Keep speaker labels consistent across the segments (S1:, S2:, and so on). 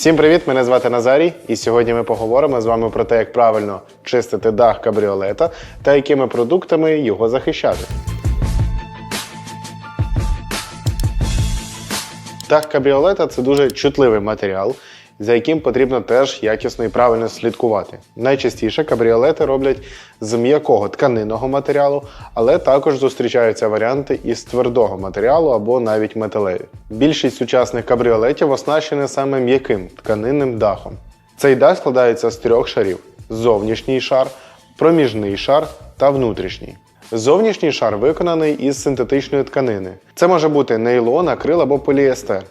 S1: Всім привіт! Мене звати Назарій, і сьогодні ми поговоримо з вами про те, як правильно чистити дах кабріолета та якими продуктами його захищати. Дах кабріолета це дуже чутливий матеріал, за яким потрібно теж якісно і правильно слідкувати. Найчастіше кабріолети роблять з м'якого тканинного матеріалу, але також зустрічаються варіанти із твердого матеріалу або навіть металеві. Більшість сучасних кабріолетів оснащені саме м'яким тканинним дахом. Цей дах складається з трьох шарів: зовнішній шар, проміжний шар та внутрішній. Зовнішній шар виконаний із синтетичної тканини. Це може бути нейлон, акрил або поліестер,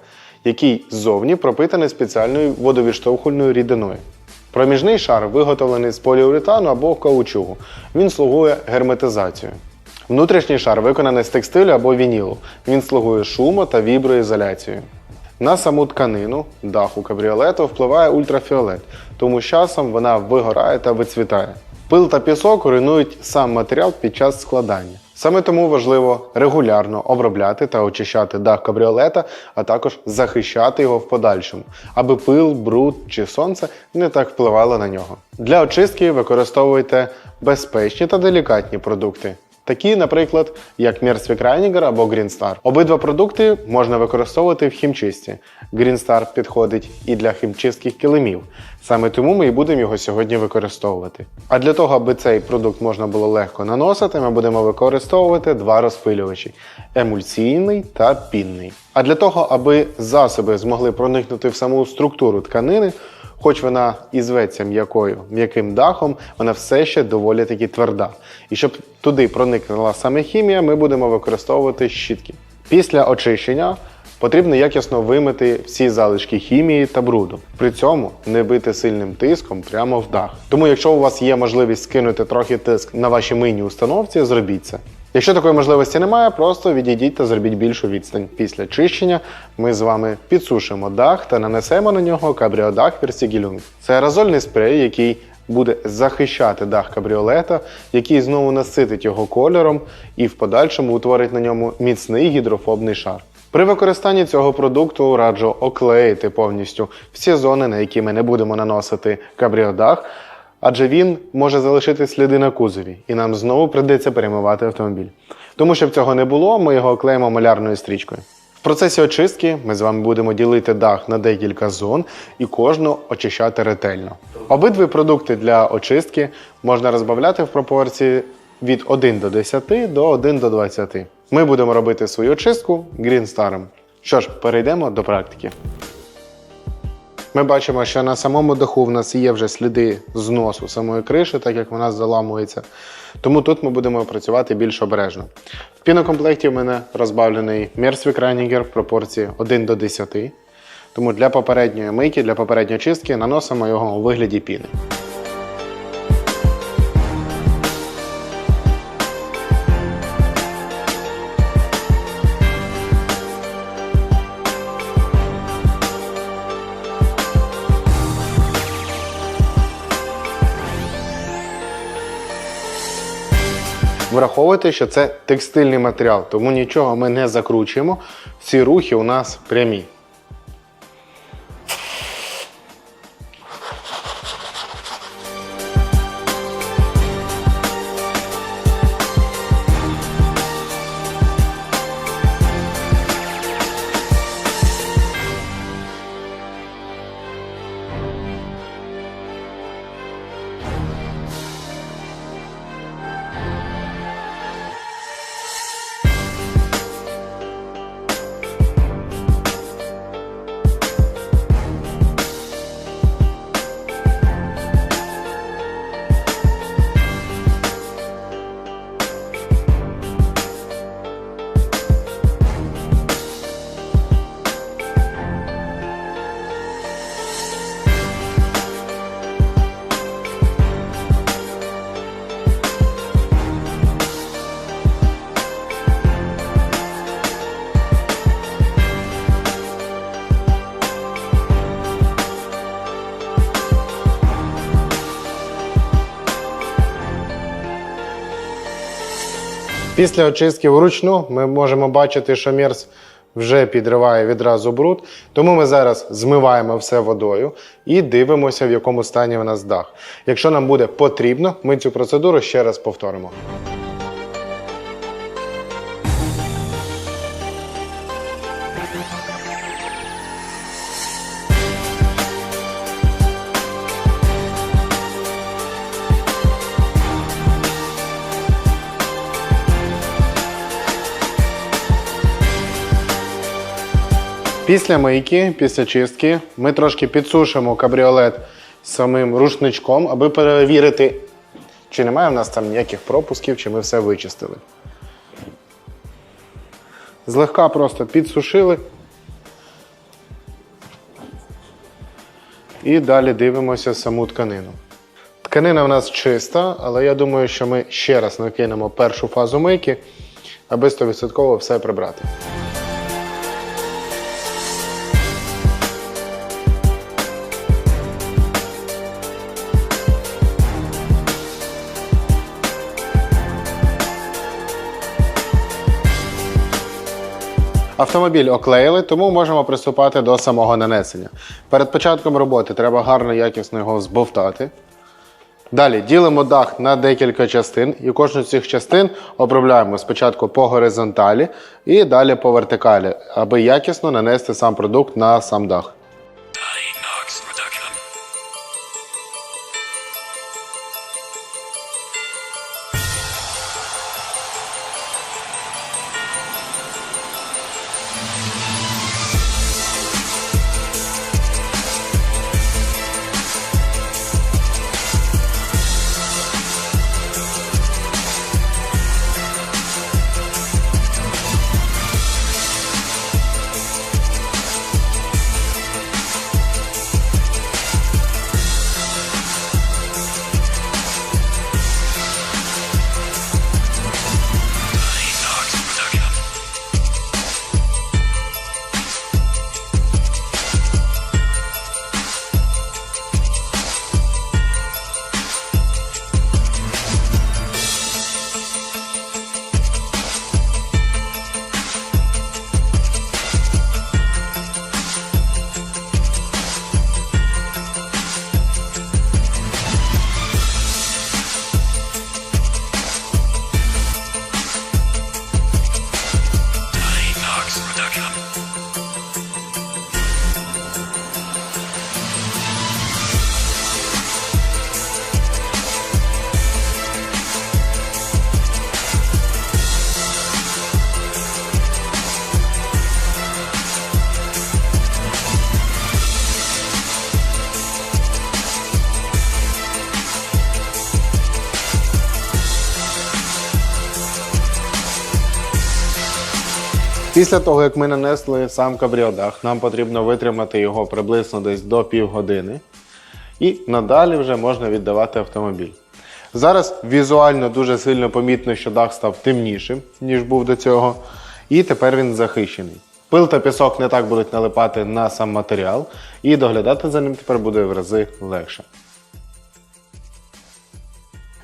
S1: який ззовні пропитаний спеціальною водовідштовхувальною рідиною. Проміжний шар виготовлений з поліуретану або каучугу. Він слугує герметизацією. Внутрішній шар виконаний з текстилю або вінілу. Він слугує шумо та віброізоляцією. На саму тканину даху кабріолету впливає ультрафіолет, тому з часом вона вигорає та вицвітає. Пил та пісок руйнують сам матеріал під час складання. Саме тому важливо регулярно обробляти та очищати дах кабріолета, а також захищати його в подальшому, аби пил, бруд чи сонце не так впливало на нього. Для очистки використовуйте безпечні та делікатні продукти. Такі, наприклад, як Мерсвік Райнігер або Green Star. Обидва продукти можна використовувати в хімчисті. Green Star підходить і для хімчистких килимів. Саме тому ми і будемо його сьогодні використовувати. А для того, аби цей продукт можна було легко наносити, ми будемо використовувати два розпилювачі емульсійний та пінний. А для того, аби засоби змогли проникнути в саму структуру тканини, Хоч вона і зветься м'якою, м'яким дахом, вона все ще доволі таки тверда. І щоб туди проникнула саме хімія, ми будемо використовувати щітки. Після очищення потрібно якісно вимити всі залишки хімії та бруду. При цьому не бити сильним тиском прямо в дах. Тому, якщо у вас є можливість скинути трохи тиск на вашій мийній установці, зробіть це. Якщо такої можливості немає, просто відійдіть та зробіть більшу відстань. Після чищення ми з вами підсушимо дах та нанесемо на нього кабріодах Versigilung. Це аерозольний спрей, який буде захищати дах кабріолета, який знову наситить його кольором і в подальшому утворить на ньому міцний гідрофобний шар. При використанні цього продукту раджу оклеїти повністю всі зони, на які ми не будемо наносити кабріодах, адже він може залишити сліди на кузові, і нам знову прийдеться перемивати автомобіль. Тому щоб цього не було, ми його оклеїмо малярною стрічкою. В процесі очистки ми з вами будемо ділити дах на декілька зон і кожну очищати ретельно. Обидві продукти для очистки можна розбавляти в пропорції від 1 до 10 до 1 до 20. Ми будемо робити свою очистку Star. Що ж, перейдемо до практики. Ми бачимо, що на самому даху в нас є вже сліди зносу самої криші, так як вона заламується. Тому тут ми будемо працювати більш обережно. В пінокомплекті в мене розбавлений Мерсвік Райнігер в пропорції 1 до 10. Тому для попередньої мийки, для попередньої чистки наносимо його у вигляді піни. Враховуйте, що це текстильний матеріал, тому нічого ми не закручуємо. Всі рухи у нас прямі. Після очистки вручну ми можемо бачити, що мерз вже підриває відразу бруд. Тому ми зараз змиваємо все водою і дивимося, в якому стані у нас дах. Якщо нам буде потрібно, ми цю процедуру ще раз повторимо. Після мийки, після чистки, ми трошки підсушимо кабріолет самим рушничком, аби перевірити, чи немає в нас там ніяких пропусків, чи ми все вичистили. Злегка просто підсушили. І далі дивимося саму тканину. Тканина в нас чиста, але я думаю, що ми ще раз накинемо першу фазу мийки, аби 100% все прибрати. Автомобіль оклеїли, тому можемо приступати до самого нанесення. Перед початком роботи треба гарно якісно його збовтати. Далі ділимо дах на декілька частин, і кожну з цих частин обробляємо спочатку по горизонталі і далі по вертикалі, аби якісно нанести сам продукт на сам дах. Після того, як ми нанесли сам кабріодах, нам потрібно витримати його приблизно десь до півгодини. І надалі вже можна віддавати автомобіль. Зараз візуально дуже сильно помітно, що дах став темнішим, ніж був до цього. І тепер він захищений. Пил та пісок не так будуть налипати на сам матеріал, і доглядати за ним тепер буде в рази легше.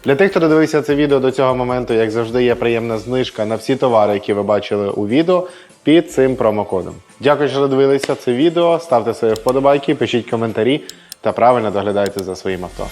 S1: Для тих, хто додивився це відео до цього моменту, як завжди, є приємна знижка на всі товари, які ви бачили у відео під цим промокодом. Дякую, що додивилися це відео. Ставте свої вподобайки, пишіть коментарі та правильно доглядайте за своїм авто.